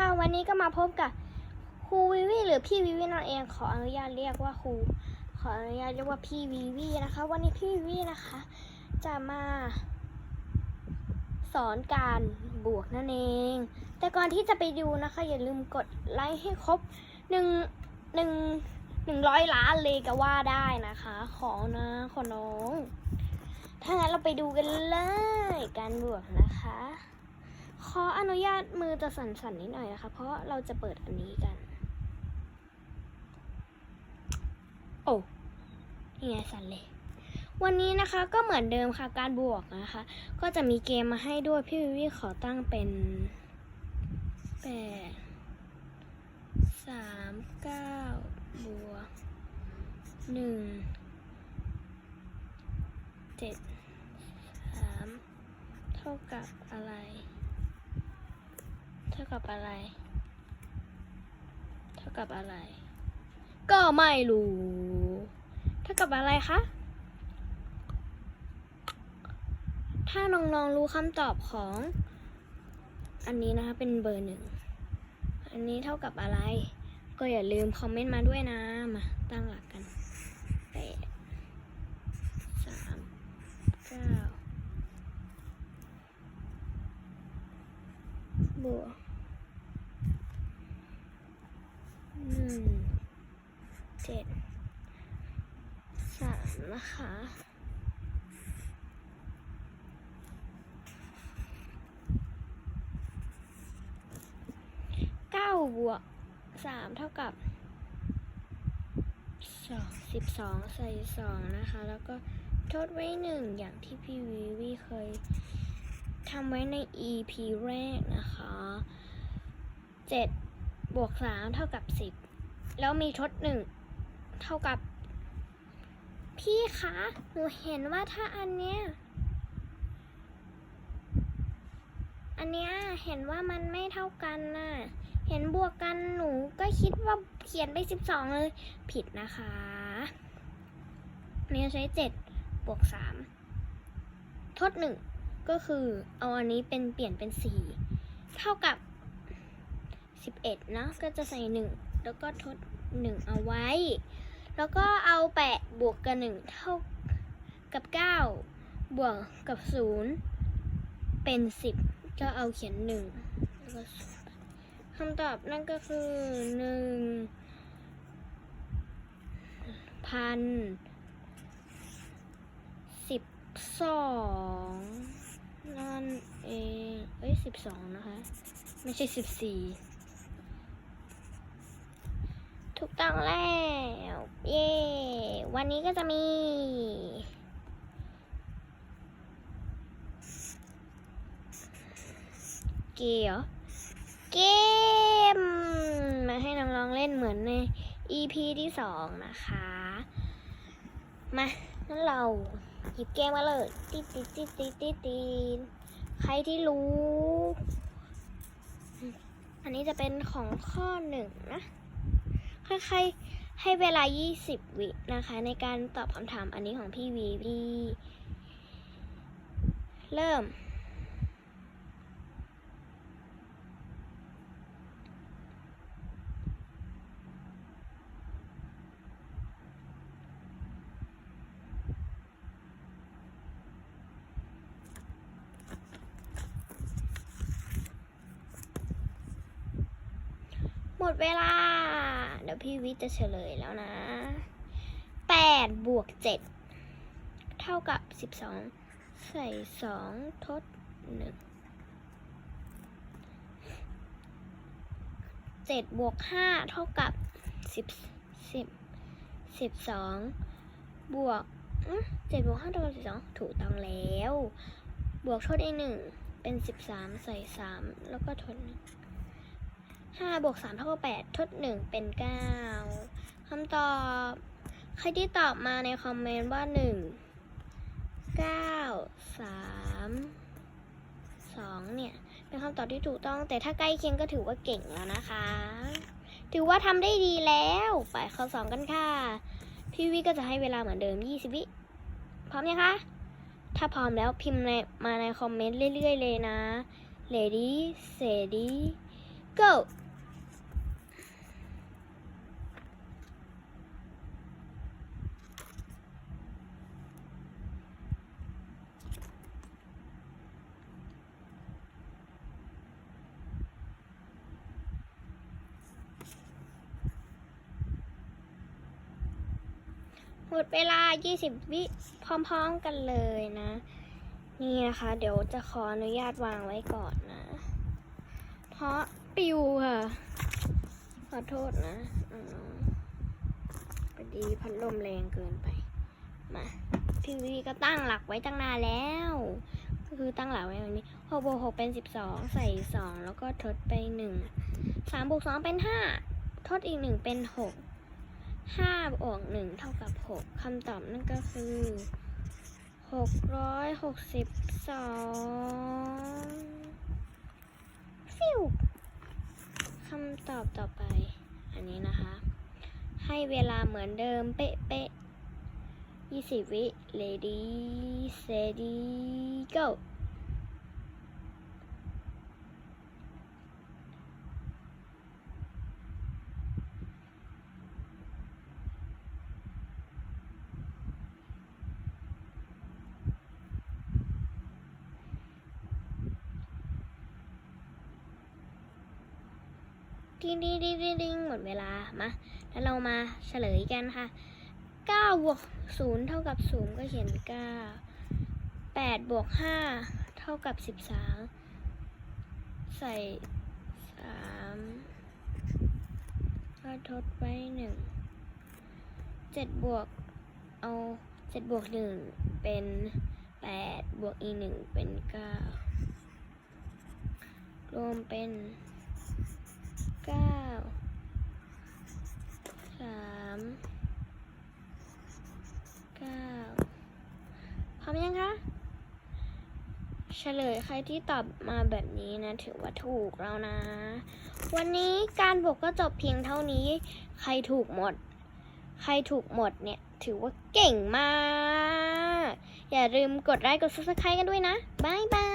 ค่ะวันนี้ก็มาพบกับครูวิวีหรือพี่วิวีนั่นเองขออนุญาตเรียกว่าครูขออนุญาตเรียกว่าพี่วิวีนะคะ วันนี้พี่วิวีนะคะ จะมา สอนการบวกนั่นเอง แต่ก่อนที่จะไปดูนะคะ อย่าลืมกดไลค์ให้ครบหนึ่งหนึ่งหนึ่งร้อยล้านเลยก็ว่าได้นะคะ ขอนะขอน้อง ถ้างั้นเราไปดูกันเลย การบวกนะคะ ออนุญาตมือจะสั่นๆนิดหน่อยนะคะ เพราะเราจะเปิดอันนี้กัน โอ้นี่ไงสั่นเลย วันนี้นะคะก็เหมือนเดิมค่ะการบวกนะคะ ก็จะมีเกมมาให้ด้วยพี่วิวีขอตั้งเป็นแปดสามเก้าบวกหนึ่งเจ็ดสามเท่ากับอะไรากับอะไร เท่ากับอะไร ก็ไม่รู้ เท่ากับอะไรคะ ถ้าน้องๆรู้คำตอบของ อันนี้นะคะเป็นเบอร์หนึ่ง อันนี้เท่ากับอะไร ก็อย่าลืมคอมเมนต์มาด้วยนะ มาตั้งหลักกันแปดสามเก้าบวกหนึ่งเจ็ดสาม นะคะ เก้าบวกสามเท่ากับสองสิบสองใส่สองนะคะ แล้วก็ทดไว้หนึ่งอย่างที่พี่วิวีเคยทำไว้ใน EP แรกนะคะเจ็ดบวกสามเท่ากับสิบแล้วมีทดหนึ่งเท่ากับ พี่คะ หนูเห็นว่าถ้าอันเนี้ย อันเนี้ยเห็นว่ามันไม่เท่ากันน่ะ เห็นบวกกันหนูก็คิดว่าเขียนไปสิบสองเลย ผิดนะคะเนี่ยใช้เจ็ดบวกสามทดหนึ่งก็คือเอาอันนี้เป็นเปลี่ยนเป็นสี่เท่ากับสิบเอ็ดนะก็จะใส่หนึ่งแล้วก็ทดหนึ่งเอาไว้ แล้วก็เอาแปดบวกกับหนึ่งเท่ากับเก้าบวกกับศูนย์เป็นสิบก็เอาเขียนหนึ่งคำตอบนั่นก็คือหนึ่งพันสิบสองนั่นเอง เอ้ยสิบสองนะคะ ไม่ใช่สิบสี่ ถูกต้องแล้ว เย้ วันนี้ก็จะมี เกียวเกม มาให้น้องๆเล่นเหมือนใน EP ที่สองนะคะ มางั้นเราหยิบเกมมาเลยติดติดติดติดติดติดใครที่รู้ อันนี้จะเป็นของข้อหนึ่งนะ ใครๆให้เวลา 20 วินะคะ ในการตอบคำถามอันนี้ของพี่วีพี่เริ่ม หมดเวลา เดี๋ยวพี่วิทย์จะเฉลยแล้วนะแปดบวกเจ็ดเท่ากับสิบสองใส่สองทดหนึ่งเจ็ดบวกห้าเท่ากับสิบสิบสิบสองบวกเจ็ดบวกห้าเท่ากับสิบสองถูกต้องแล้ว บวกทดอีกหนึ่งเป็นสิบสามใส่สามแล้วก็ทดหนึ่ง ห้าบวกสามเท่ากับแปดทดหนึ่งเป็นเก้าคำตอบ ใครที่ตอบมาในคอมเมนต์ว่าหนึ่งเก้าสามสองเนี่ย เป็นคำตอบที่ถูกต้อง แต่ถ้าใกล้เคียงก็ถือว่าเก่งแล้วนะคะ ถือว่าทำได้ดีแล้ว ไปข้อสองกันค่ะ พี่วิก็จะให้เวลาเหมือนเดิม 20 วิ พร้อมยังคะ ถ้าพร้อมแล้วพิมพ์ในมาในคอมเมนต์เรื่อยๆเลยนะ Lady Sadie go หมดเวลา 20 วิพร้อมๆกันเลยนะ นี่นะคะ เดี๋ยวจะขออนุญาตวางไว้ก่อนนะ เพราะปิวค่ะ ขอโทษนะอพอดีพัดลมแรงเกินไป มาพี่วีก็ตั้งหลักไว้ตั้งนานแล้ว ก็คือตั้งหลักไว้แบบนี้หกบวกหกเป็นสิบสองใส่สองแล้วก็ทดไปหนึ่งสามบวกสองเป็นห้าทดอีกหนึ่งเป็นหก ห้าบวกหนึ่งเท่ากับหกคำตอบนั่นก็คือหกร้อยหกสิบสองฟิวคำตอบต่อไป อันนี้นะคะ ให้เวลาเหมือนเดิมเป๊ะเป๊ะยี่สิบวิ lady steady go ดิ้งดิ้งดิ้งดิ้งดิ้งหมดเวลามาแล้วเรามาเฉลยกันค่ะ9บวก0เท่ากับ0ก็เขียน9 8บวก5เท่ากับ 13 ใส่ 3 ก็ทดไว้ 1 7 บวกเอา 7 บวก 1 เป็น 8 บวกอีก 1 เป็น 9 รวมเป็น เก้าสามเก้าพร้อมยังคะเฉลยใครที่ตอบมาแบบนี้นะ ถือว่าถูกแล้วนะ วันนี้การบวกก็จบเพียงเท่านี้ ใครถูกหมด ใครถูกหมดเนี่ย ถือว่าเก่งมาก อย่าลืมกดไลค์กด subscribe กันด้วยนะ บ๊ายบาย